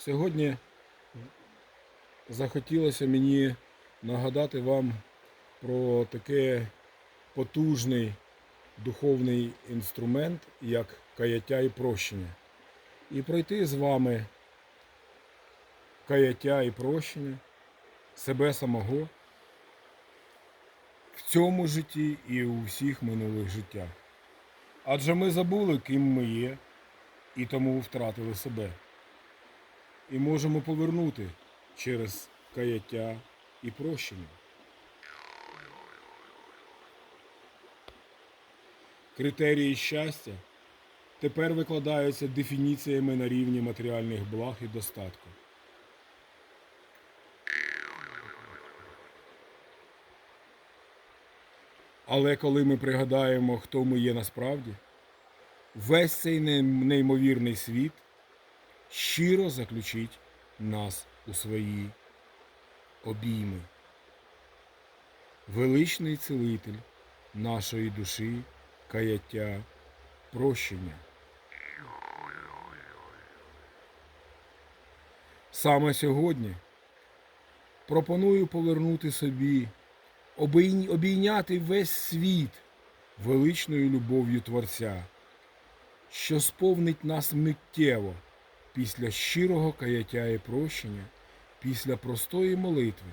Сьогодні захотілося мені нагадати вам про таке потужний духовний інструмент, як каяття і прощення. І пройти з вами каяття і прощення себе самого в цьому житті і у всіх минулих життях. Адже ми забули, ким ми є, і тому втратили себе. І можемо повернути через каяття і прощення. Критерії щастя тепер викладаються дефініціями на рівні матеріальних благ і достатку. Але коли ми пригадаємо, хто ми є насправді, весь цей неймовірний світ щиро заключить нас у свої обійми. Величний цілитель нашої душі, каяття, прощення. Саме сьогодні пропоную повернути собі, обійняти весь світ величною любов'ю Творця, що сповнить нас миттєво після щирого каяття і прощення, після простої молитви.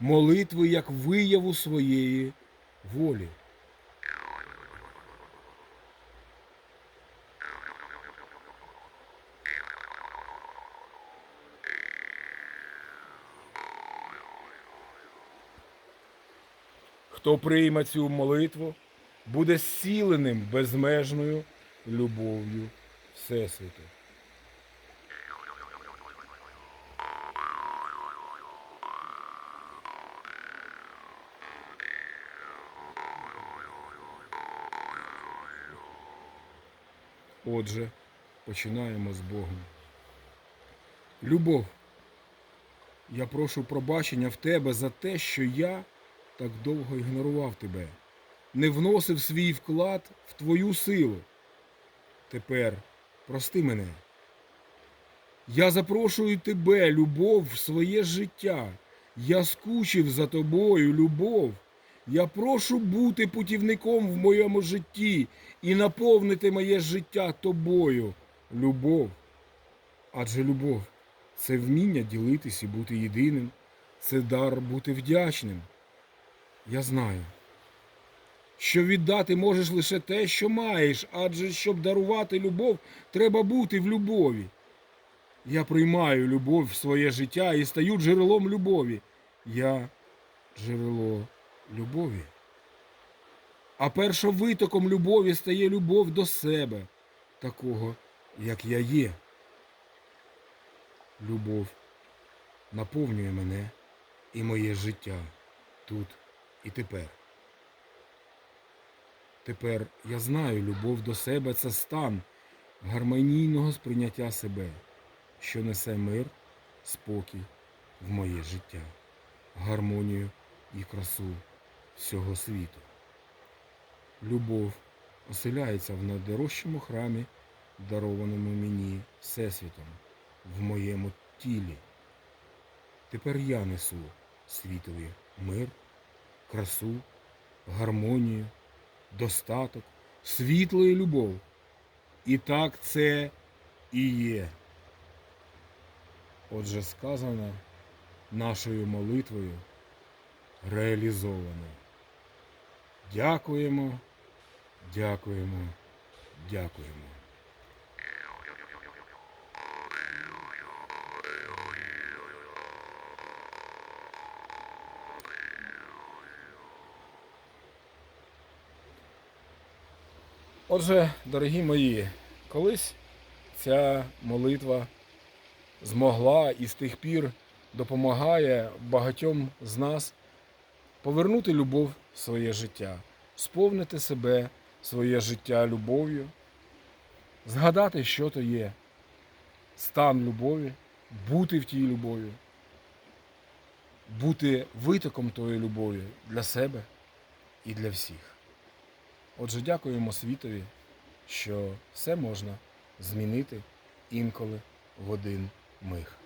Молитви як вияву своєї волі. Хто прийме цю молитву, буде зціленим безмежною любов'ю Всесвіту. Отже, починаємо з Богом. Любов, я прошу пробачення в тебе за те, що я так довго ігнорував тебе, не вносив свій вклад в твою силу. Тепер прости мене. Я запрошую тебе, любов, в своє життя. Я скучив за тобою, любов. Я прошу бути путівником в моєму житті і наповнити моє життя тобою, любов. Адже любов це вміння ділитись і бути єдиним, це дар бути вдячним. Я знаю, що віддати можеш лише те, що маєш, адже щоб дарувати любов, треба бути в любові. Я приймаю любов в своє життя і стаю джерелом любові. Я джерело любові. А першовитоком любові стає любов до себе, такого, як я є. Любов наповнює мене і моє життя тут і тепер. Тепер я знаю, любов до себе це стан гармонійного сприйняття себе, що несе мир, спокій в моє життя, гармонію і красу всього світу. Любов оселяється в найдорожчому храмі, дарованому мені Всесвітом, в моєму тілі. Тепер я несу світові мир, красу, гармонію, достаток, світло і любов. І так це і є. Отже, сказано нашою молитвою реалізовано. Дякуємо, дякуємо, дякуємо. Отже, дорогі мої, колись ця молитва змогла і з тих пір допомагає багатьом з нас повернути любов в своє життя, сповнити себе, своє життя любов'ю, згадати, що то є стан любові, бути в тій любові, бути витоком тої любові для себе і для всіх. Отже, дякуємо світові, що все можна змінити інколи в один миг.